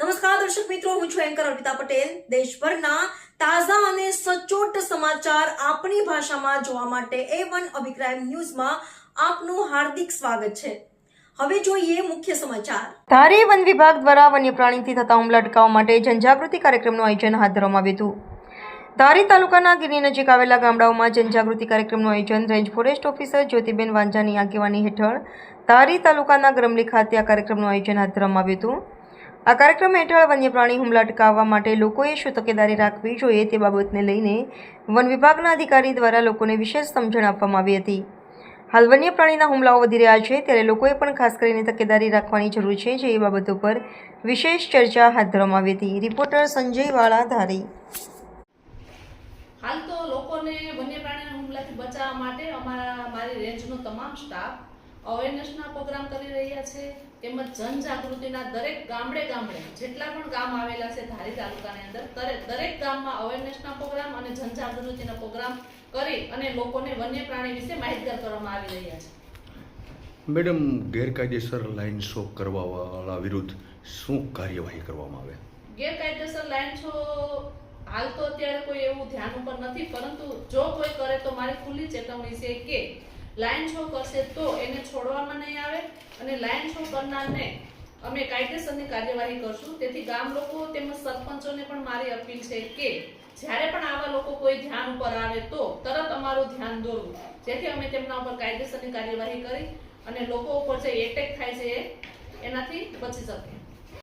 નમસ્કાર, દર્શક મિત્રો, હું છું એન્કર અર્પિતા પટેલ. દેશભરના તાજા અને સચોટ સમાચાર આપણી ભાષામાં જોવા માટે એ વન અભિપ્રાય ન્યૂઝમાં આપનું હાર્દિક સ્વાગત છે. હવે જોઈએ મુખ્ય સમાચાર. ધારી વન વિભાગ દ્વારા વન્ય પ્રાણીથી થતા હુમલા અટકાવવા માટે જનજાગૃતિ કાર્યક્રમનું આયોજન હાથ ધરવામાં આવ્યું હતું. ધારી તાલુકાના ગીરની નજીક આવેલા ગામડાઓમાં જનજાગૃતિ કાર્યક્રમનું આયોજન રેન્જ ફોરેસ્ટ ઓફિસર જ્યોતિબેન વાંજાની આગેવાની હેઠળ ધારી તાલુકાના ગ્રમલી ખાતે આ કાર્યક્રમનું આયોજન હાથ ધરવામાં આવ્યું હતું. આ કાર્યક્રમ હેઠળ વન્ય પ્રાણી હુમલા અટકાવવા માટે લોકોએ શું તકેદારી રાખવી જોઈએ તે બાબતને લઈને વન વિભાગના અધિકારી દ્વારા લોકોને વિશેષ સમજણ આપવામાં આવી હતી. હાલ વન્ય પ્રાણીના હુમલાઓ વધી રહ્યા છે ત્યારે લોકોએ પણ ખાસ કરીને તકેદારી રાખવાની જરૂર છે જે એ બાબતો પર વિશેષ ચર્ચા હાથ ધરવામાં આવી હતી. રિપોર્ટર સંજય વાળા ધારી હાલ તો લોકોને વન્ય પ્રાણીના હુમલાથી બચાવવા માટે અમારા મારી રેન્જનો તમામ સ્ટાફ અવેરનેસના પ્રોગ્રામ કરી રહ્યા છે તેમજ જનજાગૃતિના દરેક ગામડે ગામડે જેટલા પણ ગામ આવેલા છે ધારી તાલુકાની અંદર દરેક દરેક ગામમાં અવેરનેસના પ્રોગ્રામ અને જનજાગૃતિના પ્રોગ્રામ કરી અને લોકોને વન્ય પ્રાણી વિશે માહિતગાર કરવામાં આવી રહ્યા છે. મેડમ ગેરકાયદેસર લાઇન શો કરવાવાળા વિરુદ્ધ શું કાર્યવાહી કરવામાં આવે? ગેરકાયદેસર લાઇન શો હાલ તો અત્યારે કોઈ એવું ધ્યાન ઉપર નથી પરંતુ જો કોઈ કરે તો મારી ખુલ્લી ચેતવણી છે કે લાઈન શો કરશે તો એને છોડવામાં નહીં આવે અને લાઈન શો કરનારને અમે કાયદેસરની કાર્યવાહી કરશું. તેથી ગામ લોકો તેમજ સરપંચોને પણ મારી અપીલ છે કે જ્યારે પણ આવા લોકો કોઈ ધ્યાન ઉપર આવે તો તરત અમારું ધ્યાન દોરવું. જેથી અમે તેમના ઉપર કાયદેસરની કાર્યવાહી કરી અને લોકો ઉપર જે એટેક થાય છે એનાથી બચી શકે